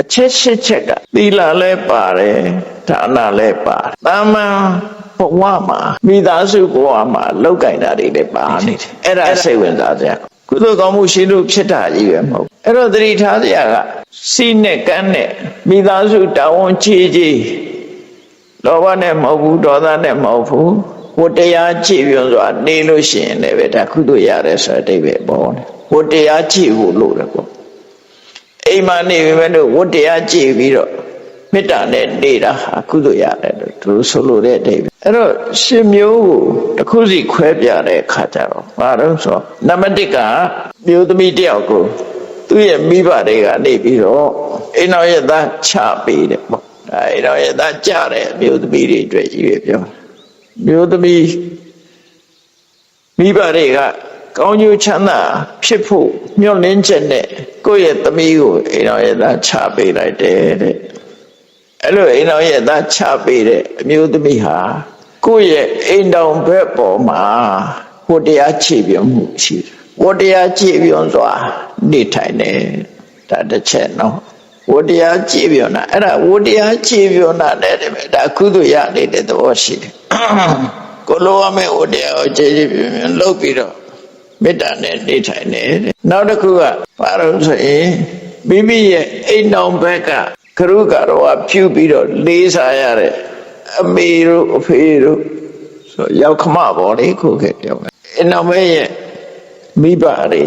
အချက်ရှစ်ချက်ကသီလလည်းပါတယ်ဒါနလည်းပါတယ်တာမန်ဘဝမှာမိသားစုဘဝမှာလောက်ကင်တာတွေလည်းပါနေတယ်အဲ့ဒါစိတ်ဝင်စားစရာကုသိုလ်ကောင်းမှုရှိလို့ဖြစ်တာကြီးပဲမဟုတ်ဘူးအဲ့တော့သတိထားစရာကစီးနဲ့ကန်းနဲ့မိသားစုတာဝန်ကြီးကြီးလောဘနဲ့မဟုတ်ဘူးဒေါသနဲ့မဟုတ်ဘူးဝတ္တရားကြည့်ပြွန်စွာနေလို့ရှိရင်လည်းပဲဒါကုသိုလ်ရတယ်ဆိုတဲ့အဓိပ္ပာယ်ပေါ်တယ်ဝတ္တရားကြည့်ဖို့လို့တယ်ပေါ့ အိမ်မှာနေပြီမဲ့လို့ဝတ္တရားကြည့်ပြီးတော့မေတ္တာနဲ့နေတာဟာကုသိုလ်ရတယ်လို့သူဆိုလိုတဲ့အဓိပ္ပာယ်အဲ့တော့ရှင်မျိုးကိုတစ်ခုစီခွဲပြတဲ့အခါကျတော့ဘာလို့ဆိုတော့နံပါတ်1ကမျိုးသမီးတစ်ယောက်ကိုသူ့ရဲ့မိဘတွေကနေပြီးတော့အိမ်တော်ရဲ့သားချပေးတယ်ပေါ့ဒါအိမ်တော်ရဲ့သားကြတဲ့အမျိုးသမီးတွေအတွက်ကြီးပဲပြောမျိုးသမီးမိဘတွေက ကောင်းကျိုးချမ်းသာဖြစ်ဖို့မျှော်လင့်ချက်နဲ့ကိုယ့်ရဲ့သမီးကိုအိမ်တော်ရဲ့သားချပေးလိုက်တယ်တဲ့အဲ့လိုအိမ်တော်ရဲ့သားချပေးတဲ့အမျိုးသမီးဟာကိုယ့်ရဲ့အိမ်တော်ဘက်ပေါ်မှာဟိုတရားခြေပြုံးမှုရှိတယ်ဝတရားခြေပြုံးစွာနေထိုင်တယ်ဒါတစ်ချက်နော်ဝတရားခြေပြုံးတာအဲ့ဒါဝတရားခြေပြုံးတာလည်းတည်းဒါကုသိုလ်ရနေတဲ့သဘောရှိတယ်ကိုလိုအမေဝတရားကိုခြေခြေပြုံးပြုံးလုပ်ပြီးတော့ မေတ္တာနဲ့နေထိုင်တယ်တဲ့နောက်တစ်ခုကဘာလို့ဆိုရင်မိမိရဲ့အိမ်တော်ဘက်ကကရုကတော့ဖြူပြီးတော့လေးစားရတဲ့အမေတို့အဖေတို့ဆိုရောက်ခမပေါ်လေခုခဲ့ပြောမယ်အိမ်တော်ဘက်ရဲ့မိဘတွေ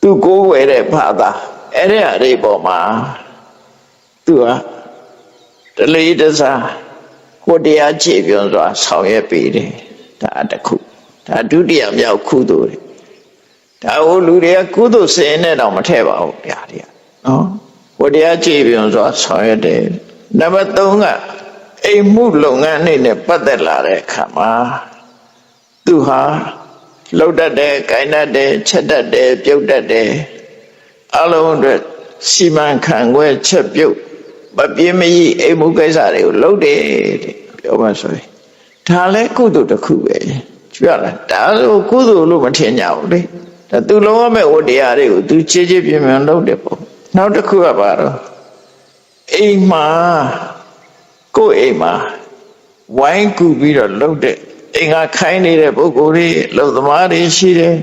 သူကိုးဝယ်တဲ့ဘာသာအဲ့ဒီအရေပေါ်မှာသူကတလေးတစားဟိုတရားကြည့်ပြောစွာဆောင်ရွက်ပေးတယ်ဒါတစ်ခု ဒါဒုတိယမြောက်ကုသိုလ်တွေဒါဟိုလူတွေကကုသိုလ်စင်နဲ့တော့မထည့်ပါဘူးဗျာတွေကနော်ဟိုတရားကြည့်ပြောစွာဆောင်ရွက်တယ်နံပါတ်3ကအိမ်မှုလုပ်ငန်းတွေနဲ့ပတ်သက်လာတဲ့အခါမှာသူဟာလှုပ်တတ်တယ်၊ကိုင်တတ်တယ်၊ချက်တတ်တယ်၊ပြုတ်တတ်တယ်အလုံးအတွက်စီမံခန့်ခွဲချက်ပြုတ်မပြင်းမကြီးအိမ်မှုကိစ္စတွေကိုလုပ်တယ်တဲ့ပြောမှဆိုရင်ဒါလည်းကုသိုလ်တစ်ခုပဲ ကြည့်ရလားဒါဆိုကုသိုလ်လို့မထင်ကြဘူးလေဒါသူလုံးဝမဲ့ဝတ္တရားတွေကိုသူချေချေပြင်းပြင်းလုပ်တယ်ပေါ့နောက်တစ်ခုကပါတော့အိမ်မှာကိုယ့်အိမ်မှာဝိုင်းကူပြီးတော့လှုပ်တဲ့အိမ်ကခိုင်းနေတဲ့ပုဂ္ဂိုလ်တွေလှုပ်သမားတွေရှိတယ်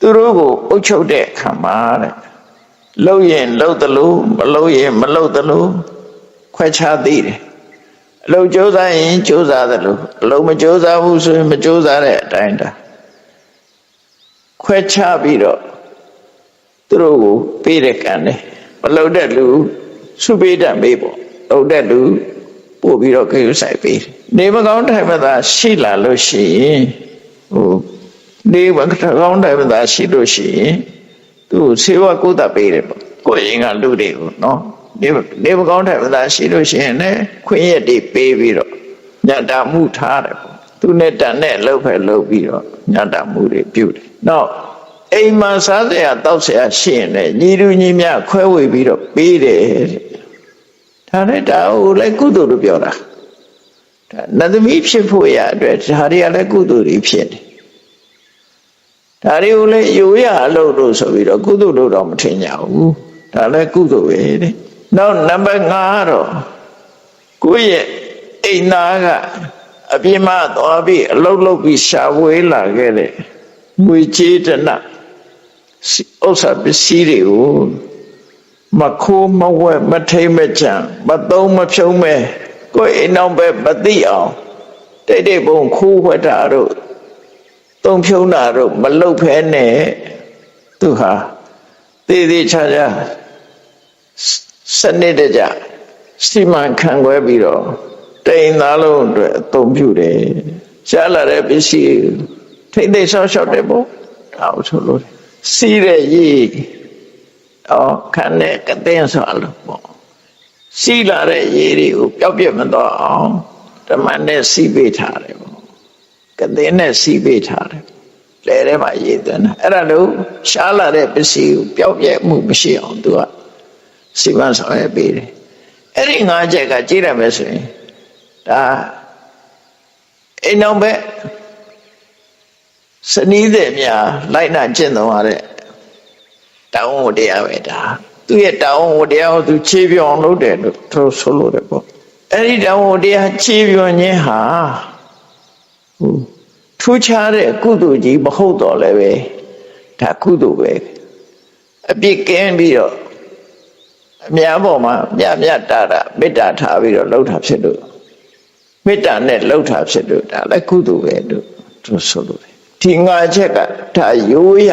သူတို့ကိုအုပ်ချုပ်တဲ့အခါမှာတဲ့လှုပ်ရင်လှုပ်သလိုမလှုပ်ရင်မလှုပ်သလိုခွဲခြားသိတယ် အလုံးကြိုးစားရင်ကြိုးစားသလိုအလုံးမကြိုးစားဘူးဆိုရင်မကြိုးစားတဲ့အတိုင်းတာခွဲခြားပြီးတော့သူတို့ကိုပေးတဲ့ကံနဲ့မလှုပ်တဲ့လူစုပေးတတ်ပေးပေါ့လှုပ်တဲ့လူပို့ပြီးတော့ခေယူဆိုင်ပေးတယ်နေမကောင်းတိုင်မသာရှိလာလို့ရှိရင်ဟိုနေမကောင်းတိုင်မသာရှိလို့ရှိရင်သူ့ဆေးဝါးကုသပေးတယ်ပေါ့ကိုယ်ရင်ကလူတွေကိုနော် နေနေမကောင်းတိုင်မသာရှိလို့ရှိရင်လည်းခွင့်ရက်တွေပေးပြီးတော့ညတာမှုထားတယ်ပေါ့သူနဲ့တန်နဲ့လှုပ်ဖက်လှုပ်ပြီးတော့ညတာမှုတွေပြုတယ်နောက်အိမ်မှာစားစရာတောက်စရာရှိရင်လည်းညီလူညီမြခွဲဝေပြီးတော့ပေးတယ်တဲ့ဒါနဲ့ဒါကိုလည်းကုသိုလ်လို့ပြောတာဒါနတ်သမီးဖြစ်ဖို့ရအတွက်ဒါတွေကလည်းကုသိုလ်တွေဖြစ်တယ်ဒါတွေကိုလည်းယူရအလုပ်လို့ဆိုပြီးတော့ကုသိုလ်လို့တော့မထင်ကြဘူးဒါလည်းကုသိုလ်ပဲတဲ့ နောက်နံပါတ်5ကတော့ကိုယ့်ရဲ့အိမ်သားကအပြင်းမသွားပြီးအလုပ်လုပ်ပြီးရှာဝေးလာခဲ့တဲ့ငွေကြေးတနဥစ္စာပစ္စည်းတွေကိုမခိုးမဝဲမထိမ့်မကြံမသုံးမဖြုံးမဲကိုယ်အိမ်အောင်ပဲမသိအောင်တိတ်တိတ်ပုံခိုးဝတ်တာတို့သုံးဖြုံးတာတို့မလုပ်ဖဲနဲ့သူဟာသေးသေးချာချာ စနစ်တကျစီမံခန့်ခွဲပြီးတော့တိမ်သားလုံးအတွက်အသုံးပြုတယ်ရှားလာတဲ့ပစ္စည်းထိမ့်သိမ်းဆောက်ရှောက်တယ်ပေါ့ဒါအောင်ဆိုလို့စီးတဲ့ရည်အော်ခန်းနဲ့ကတဲ့ဆိုလို့ပေါ့စီးလာတဲ့ရေတွေကိုပျောက်ပြတ်မသွားအောင်ဓမ္မနဲ့စီးပေးထားတယ်ပေါ့ကတဲ့နဲ့စီးပေးထားတယ်လဲထဲမှာရေသွင်းတာအဲ့ဒါလို့ရှားလာတဲ့ပစ္စည်းကိုပျောက်ပြတ်မှုမရှိအောင်သူက စီမံဆောင်ရွက်ပေးတယ်အဲ့ဒီငါးချက်ကကြည့်ရမယ်ဆိုရင်ဒါအိမ်အောင်ပဲစနီးတဲ့များလိုက်နာကျင့်တော်ရတဲ့တောင်းဝတရားပဲဒါသူ့ရဲ့တောင်းဝတရားကိုသူခြေပြောင်းလုပ်တယ်လို့သူဆိုလို့တယ်ပေါ့အဲ့ဒီတောင်းဝတရားခြေပြောင်းခြင်းဟာဟိုထူးခြားတဲ့ကုသိုလ်ကြီးမဟုတ်တော့လည်းပဲဒါကုသိုလ်ပဲအပြစ်ကင်းပြီးတော့ အများပေါ်မှာမြတ်မြတ်တာတာမေတ္တာထားပြီးတော့လှုပ်တာဖြစ်လို့မေတ္တာနဲ့လှုပ်တာဖြစ်လို့ဒါလည်းကုသိုလ်ပဲလို့သူဆိုလို့တယ်ဒီငါချက်ကဒါရိုးရ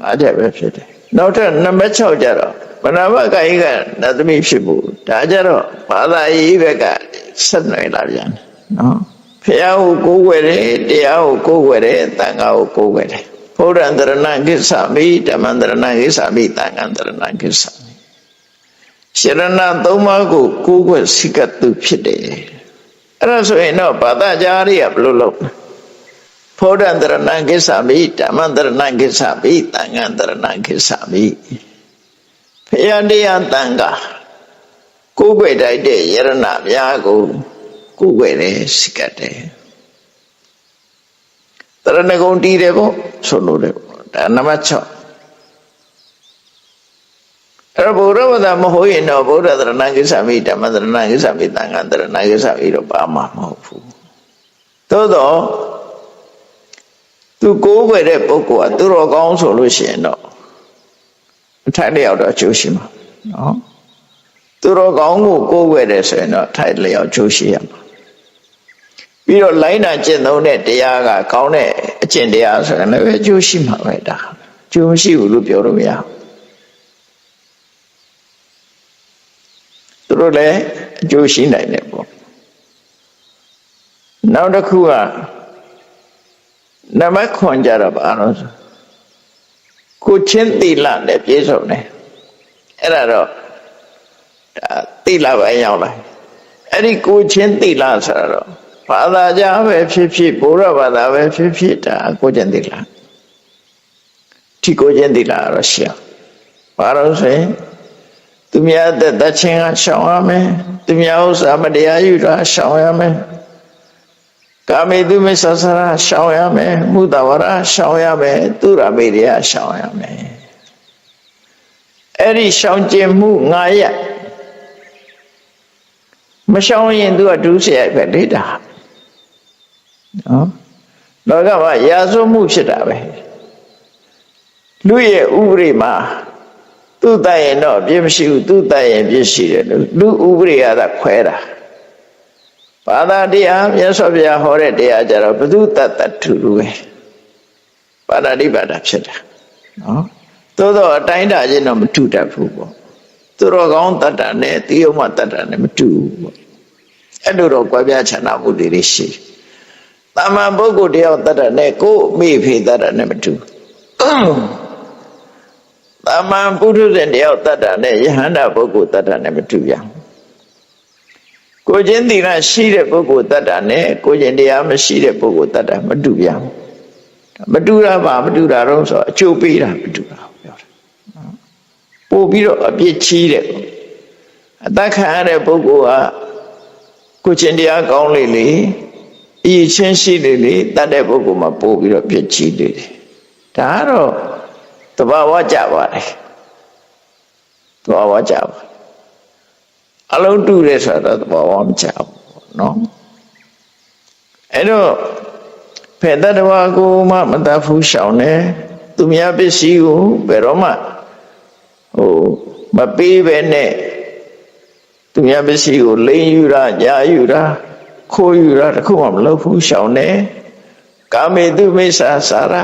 ငါချက်ပဲဖြစ်တယ်နောက်ထပ်နံပါတ်6ကျတော့ဗနာမကာယကနတ်သမီးဖြစ်ဖို့ဒါကြတော့ဘာသာရေးဘက်ကဆက်နွယ်လာပြန်တယ်နော်ဖះကိုကိုးွယ်တယ်တရားကိုကိုးွယ်တယ်တန်ခါကိုကိုးွယ်တယ်ဘုရားတရဏကိစ္ဆမိဓမ္မတရဏကိစ္ဆမိတန်ခါတရဏကိစ္ဆမိ ရှရဏသုံးပါးကိုကိုးကွယ်စိကတုဖြစ်တယ်အဲ့ဒါဆိုရင်တော့ဘာသာကြားရဘယ်လိုလုပ်လဲဘုရားတရဏကိစ္ဆမိဓမ္မတရဏကိစ္ဆမိတန်ခါတရဏကိစ္ဆမိဖះတရားတန်ခါကိုးကွယ်တိုက်တဲ့ယရဏများကိုကိုယ်ွယ်တယ်စိကတ်တယ်တရဏဂုံတီးတယ်ပေါ့ဆိုလို့တယ်ပေါ့ဒါနံပါတ်6 အဲ့ဘုရားဝဒမဟုတ်ရင်တော့ဘုရားတရဏကိစ္စမိဓမ္မတရဏကိစ္စမိတန်ခါတရဏကိစ္စမိတော့ပါမှာမဟုတ်ဘူးသို့တော့သူကိုးွယ်တဲ့ပုဂ္ဂိုလ်ကသူတော်ကောင်းဆိုလို့ရှိရင်တော့အထိုက်လျောက်တော့အကျိုးရှိမှာနော်သူတော်ကောင်းကိုကိုးွယ်တယ်ဆိုရင်တော့ထိုက်လျောက်ကျိုးရှိရမှာပြီးတော့လိုင်းနာကျင့်သုံးတဲ့တရားကကောင်းတဲ့အကျင့်တရားဆိုရင်လည်းအကျိုးရှိမှာပဲဒါအကျိုးမရှိဘူးလို့ပြောလို့မရဘူး သူတို့လည်းအကျိုးရှိနိုင်တယ်ပေါ့နောက်တစ်ခုကနမခွန်ကြတော့ဘာလို့ဆိုကိုချင်းတိလနဲ့ပြည့်စုံတယ်အဲ့ဒါတော့ဒါတိလပဲရောက်လာအဲ့ဒီကိုချင်းတိလဆိုတော့ဘာသာကြားပဲဖြစ်ဖြစ်ဘုရားဘာသာပဲဖြစ်ဖြစ်ဒါကိုချင်းတိလဒီကိုချင်းတိလတော့ရှင်းဘာလို့ဆိုရင် သူများတဲ့တချင်းကရှောင်ရမယ်သူများဥစ္စာမတရားယူတာရှောင်ရမယ်ကာမေတုမစ္ဆဆရာရှောင်ရမယ်မုဒဝရရှောင်ရမယ်သူရမေရိယရှောင်ရမယ်အဲ့ဒီရှောင်ကျင်မှုငါရမရှောင်ရင်သူကဒုစရိုက်ပဲလေတာနော်လောကမှာရာဇဝမှုဖြစ်တာပဲလူရဲ့ဥပရိမှာ သူ့တတ်ရင်တော့ပြည့်မရှိဘူးသူ့တတ်ရင်ပြည့်ရှိတယ်လို့လူဥပရိယသာခွဲတာဘာသာတရားမြတ်စွာဘုရားဟောတဲ့တရားကြတော့ဘုသူတတ်တတ်ထူလူပဲပါဠိပါဒဖြစ်တာနော်သို့တော့အတိုင်းတာချင်းတော့မတူတတ်ဘူးပေါ့သူတော်ကောင်းတတ်တာနဲ့တိယုံမတတ်တာနဲ့မတူဘူးပေါ့အဲ့လိုတော့ကြွယ်ပြချနာမှုတွေရှိတာမန်ပုဂ္ဂိုလ်တယောက်တတ်တာနဲ့ကိုယ်မိဖေတတ်တာနဲ့မတူ တာမန်ပုထုဇဉ်တယောက်တတ်တာနဲ့ယဟန္တာပုဂ္ဂိုလ်တတ်တာနဲ့မတူရဘူးကိုချင်းသီလရှိတဲ့ပုဂ္ဂိုလ်တတ်တာနဲ့ကိုချင်းတရားမရှိတဲ့ပုဂ္ဂိုလ်တတ်တာမတူပြန်ဘူးမတူတာပါမတူတာတော့ဆိုအကျိုးပေးတာမတူတာပြောတာပို့ပြီးတော့အပြစ်ချီးတယ်အသက်ခံရတဲ့ပုဂ္ဂိုလ်ကကိုချင်းတရားကောင်းလေလေအရေးချင်းရှိလေလေတတ်တဲ့ပုဂ္ဂိုလ်မှာပို့ပြီးတော့ပြစ်ချီးလေတယ်ဒါကတော့ တဘာဝကြပါတယ်တဘာဝကြပါအလုံးတူတယ်ဆိုတော့သဘောဝမချဘူးเนาะအဲ့တော့ဖေတ္တဝါကိုမှမတတ်ဘူးရှောင်တယ်သူများပစ္စည်းကိုဘယ်တော့မှဟိုမပေးပဲနဲ့သူများပစ္စည်းကိုလိမ်ယူတာညာယူတာခိုးယူတာတခုမှမလုပ်ဘူးရှောင်တယ်ကာမေတုမိစ္ဆာစာရ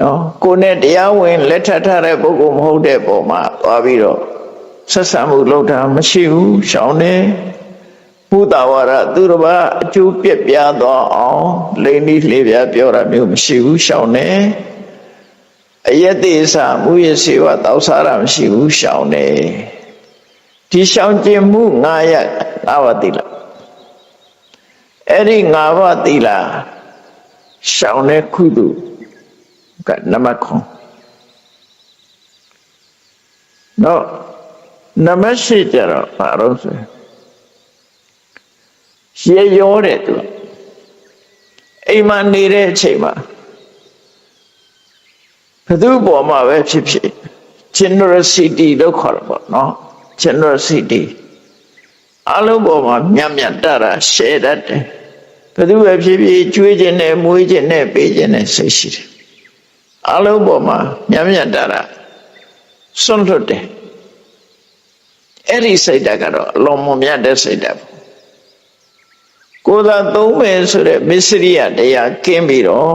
နော်ကိုနဲ့တရားဝင်လက်ထပ်ထားတဲ့ပုဂ္ဂိုလ်မဟုတ်တဲ့ပုံမှာသွားပြီးတော့ဆက်ဆံမှုလုပ်တာမရှိဘူးရှောင်းတယ်ဘုဒ္ဓဝါဒသူတစ်ပါးအကျိုးပြက်ပြားသွားအောင်လိန်ဒီလေပြပြောတာမျိုးမရှိဘူးရှောင်းတယ်အယက်သေးစာမူရစေဝတောက်စားတာမရှိဘူးရှောင်းတယ်ဒီရှောင်ကျင်မှု9ရပ်9ပါးသီလအဲ့ဒီ9ပါးသီလရှောင်တဲ့ခုသူက နမခွန်တော့နမရှိကြတော့ဘာလို့ဆိုရေရောတဲ့သူအိမ်မှာနေတဲ့အချိန်မှာဘသူ့ပေါ်မှာပဲဖြစ်ဖြစ် generosity လို့ခေါ်တယ်ပေါ့နော် generosity အလုံးပေါ်မှာမြတ်မြတ်တတာရှယ်တတ်တယ်ဘသူပဲဖြစ်ဖြစ်ကျွေးခြင်းနဲ့မွေးခြင်းနဲ့ပေးခြင်းနဲ့စိတ်ရှိတယ် အလုံးပေါ်မှာမြတ်မြတ်တတာစွန့်လွတ်တယ်အဲ့ဒီစိတ်ဓာတ်ကတော့အလုံးမမြတ်တဲ့စိတ်ဓာတ်ပေါ့ကိုယ်သာသုံးမယ်ဆိုတဲ့မစ္စရိယတရားကင်းပြီးတော့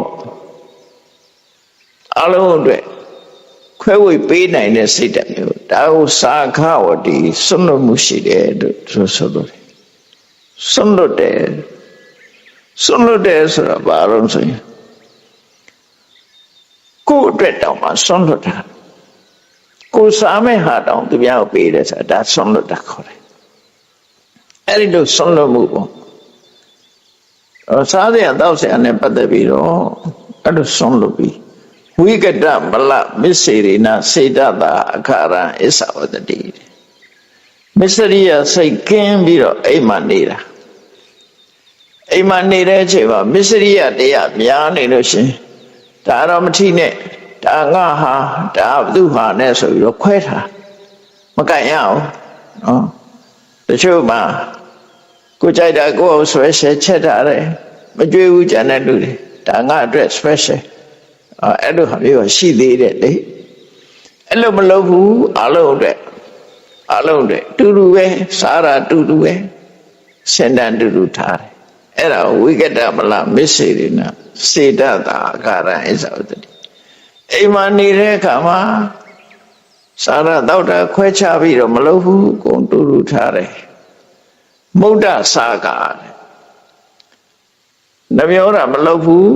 အလုံးအတွက်ခွဲဝေပေးနိုင်တဲ့စိတ်ဓာတ်မျိုးဒါကိုစာခဝတိစွန့်လွတ်မှုရှိတယ်လို့ဆိုဆိုလို့တယ်စွန့်လွတ်တယ်စွန့်လွတ်တယ်ဆိုတာဘာလို့ဆိုရင် ကိုယ်အတွက်တောင်မှစွန့်လွတ်တာကိုယ်စားမဲ့ဟာတောင်သူများကိုပေးတယ်ဆိုတာဒါစွန့်လွတ်တာခေါ်တယ်အဲ့ဒီလိုစွန့်လွတ်မှုပေါ့အော်စားတဲ့တောက်ဆရာနဲ့ပတ်သက်ပြီးတော့အဲ့လိုစွန့်လွတ်ပြီးဝိကတမလမစ္စေရိနာစေတတာအခါရံအစ္ဆဝတတိမစ္စရိယစိတ်ကင်းပြီးတော့အိမ်မှာနေတာအိမ်မှာနေတဲ့အချိန်မှာမစ္စရိယတရားများနေလို့ရှင် ဒါတော့မထိနဲ့ဒါငါဟာဒါဘသူဟာနဲ့ဆိုပြီးတော့ခွဲထားမကန့်ရအောင်နော်တချို့မှာကိုကြိုက်တာကိုယ်အောင် special ချက်ထားတယ်မကြွေးဘူးကြံတဲ့လူတွေဒါငါအတွက် special အဲ့လိုဟာမျိုးရှိသေးတယ်လေအဲ့လိုမလုပ်ဘူးအလုံးအတွက်အလုံးအတွက်တူတူပဲစားတာတူတူပဲစင်တန်တူတူထားတယ် အဲ့ဒါဝိကတမလမစ္စေရိနာစေတတာအာရံဣဇဝတတိအိမ်မှာနေတဲ့အခါမှာစားရတော့တာခွဲခြားပြီးတော့မလုပ်ဘူးကိုတူတူထားတယ်မုဒ္ဒစာကာနှမျောတာမလုပ်ဘူး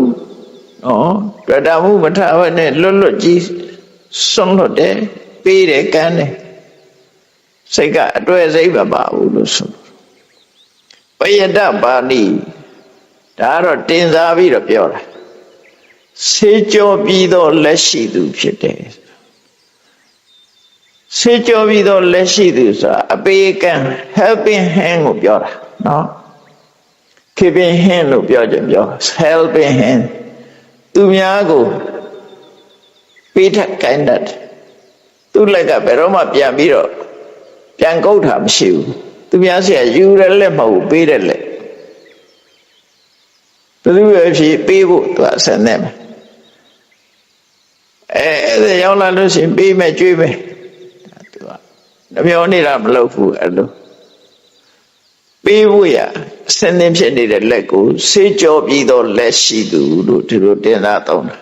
နော်တွေ့တာမှုမထဘဲနဲ့လွတ်လွတ်ကြီးစွန့်လွတ်တယ်ပေးတယ်ကမ်းတယ်စိတ်ကအတွေ့စိတ်မပါဘူးလို့ဆိုပယတပါဏိ ဒါကတော့တင်စားပြီးတော့ပြောတာဆေးကြောပြီးတော့လက်ရှိသူဖြစ်တယ်ဆေးကြောပြီးတော့လက်ရှိသူဆိုတာအပေကံ helping hand ကိုပြောတာနော် keeping hand လို့ပြောကြပြော helping hand သူများကိုပေးထက်ကိုင်းတတ်သူ့လက်ကဘယ်တော့မှပြန်ပြီးတော့ပြန်ကုတ်တာမရှိဘူးသူများဆရာယူရလက်မဟုတ်ပေးတယ်လက် ဘယ်သူပဲဖြစ်ပေးဖို့သူအဆင်နဲ့မယ်အဲအဲ့ဒါရောက်လာလို့ရှိရင်ပေးမယ်ကြွေးမယ်သူကနှမျောနေတာမလုပ်ဘူးအဲ့လိုပေးဖို့ရအစင်းသင်းဖြစ်နေတဲ့လက်ကိုဆေးကြောပြီးတော့လက်ရှိသူလို့ဒီလိုတင်သားသုံးတာ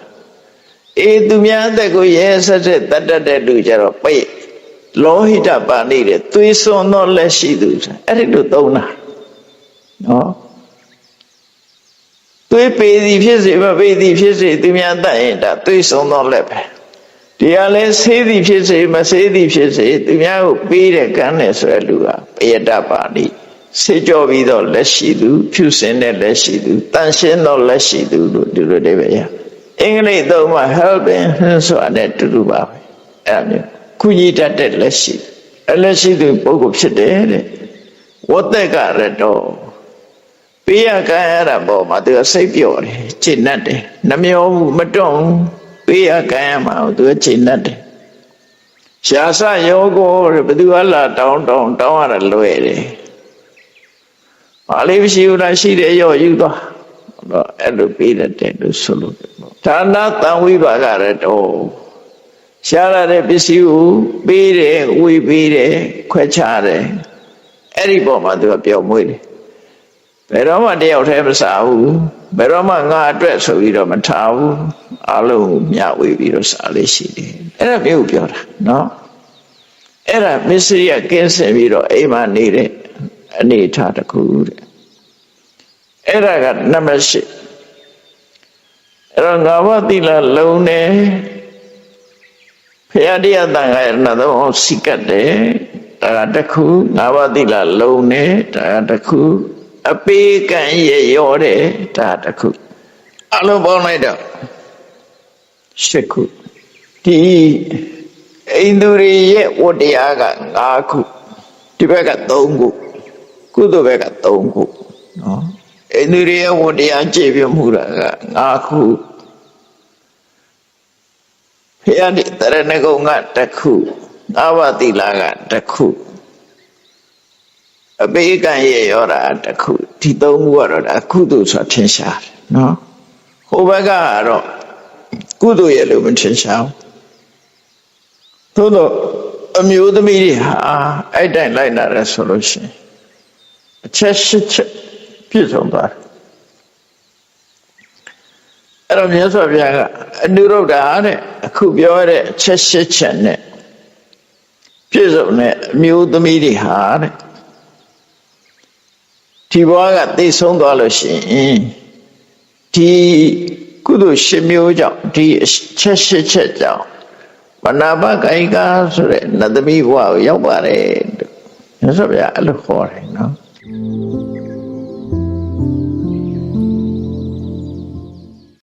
အေးသူများအသက်ကိုရဲဆက်ဆက်တတ်တတ်တဲ့လူကြတော့ပိတ်လောဟိတပါဏိတဲ့သွေးစွန်သောလက်ရှိသူအဲ့ဒီလိုသုံးတာနော် သွေးပေသည်ဖြစ်စေမပေသည်ဖြစ်စေသူများတတ်ရင်ဒါသွေးစွန်သောလက်ပဲဒီကလည်းဆေးသည်ဖြစ်စေမဆေးသည်ဖြစ်စေသူများကိုပေးတဲ့ကမ်းတယ်ဆိုတဲ့လူကပယတပါဏိဆေးကြောပြီးတော့လက်ရှိသူ ဖြူစင်တဲ့လက်ရှိသူတန်ရှင်းသောလက်ရှိသူလို့ဒီလိုတွေပဲရအင်္ဂလိပ်သုံးမှာ helping hand ဆိုတာနဲ့တူတူပါပဲအဲ့ဒါမျိုးကုညီတတ်တဲ့လက်ရှိအလက်ရှိသူပုဂ္ဂိုလ်ဖြစ်တယ်တဲ့ဝတ်သက်ကရတော့ ပေးရကံရတာပေါ့မှာသူကစိတ်ပြော့တယ်ကျင့်တတ်တယ်နှမျောဘူးမတွန့်ဘူးပေးရကံရမှာသူကကျင့်တတ်တယ်ရှားစယောကိုဘယ်သူကလာတောင်းတောင်းတောင်းရတာလွယ်တယ်ဘာလေးမရှိဘူးလားရှိတယ်ရော့ယူသွားတော့အဲ့လိုပေးတတ်တယ်လို့ဆိုလို့ဒါနတံဝိပါကရတော့ရှားရတဲ့ပစ္စည်းကိုပေးတယ်ဝေပေးတယ်ခွဲခြားတယ်အဲ့ဒီပေါ်မှာသူကပျော်မွေ့တယ် ဘယ်တော့မှတယောက်တည်းမစားဘူးဘယ်တော့မှငါအတွက်ဆိုပြီးတော့မထားဘူးအလုံးမျှဝေပြီးတော့စားလေးရှိတယ်အဲ့ဒါမျိုးပြောတာနော်အဲ့ဒါမစ္စရိယကင်းစင်ပြီးတော့အိမ်မှာနေတဲ့အနေထားတစ်ခုတဲ့အဲ့ဒါကနံပါတ်၈အဲ့တော့ငါဘတိလလုံးနေဖရာတရားတန်ခါရဏသုံးအောင်စိကတ်တယ်ဒါကတစ်ခုငါးပါးသီလလုံးနေဒါကတစ်ခု အပေးကံရရောတယ်ဒါကတစ်ခုအလုံးပေါင်းလိုက်တော့ရှစ်ခုဒီအိန္ဒြေရဲ့ဝတ္တရားက၅ခုဒီဘက်က၃ခုကုသိုလ်ဘက်က၃ခုနော်အိန္ဒြေရဲ့ဝတ္တရားကြည့်ပြမှုတာက၅ခုဖျားဒီတရဏဂုံကတစ်ခုငါးပါးသီလကတစ်ခု အပေကံရဲ့ရောတာတစ်ခုဒီသုံးခုကတော့ဒါကုသိုလ်ဆိုတာထင်ရှားတယ်နော်ဟိုဘက်ကတော့ကုသိုလ်ရဲ့လို့မထင်ရှားဘူးသို့တော့အမျိုးသမီးတွေဟာအဲ့တိုင်လိုက်လာတယ်ဆိုလို့ရှိရင်အချက်ရှစ်ချက်ပြည့်စုံသွားတယ်အဲ့တော့မြတ်စွာဘုရားကအနုရုဒ္ဓတဲ့အခုပြောရတဲ့အချက်ရှစ်ချက်နဲ့ပြည့်စုံတဲ့အမျိုးသမီးတွေဟာတဲ့ ဒီဘဝကသိဆုံးသွားလို့ရှိရင်ဒီကုသိုလ်ရှင်မျိုးကြောင့်ဒီအချက်ရှစ်ချက်ကြောင့်မနာပကာယကဆိုတဲ့နတ်သမီးဘဝကိုရောက်ပါတယ်လို့မြတ်စွာဘုရားအဲ့လိုခေါ်တယ်နော်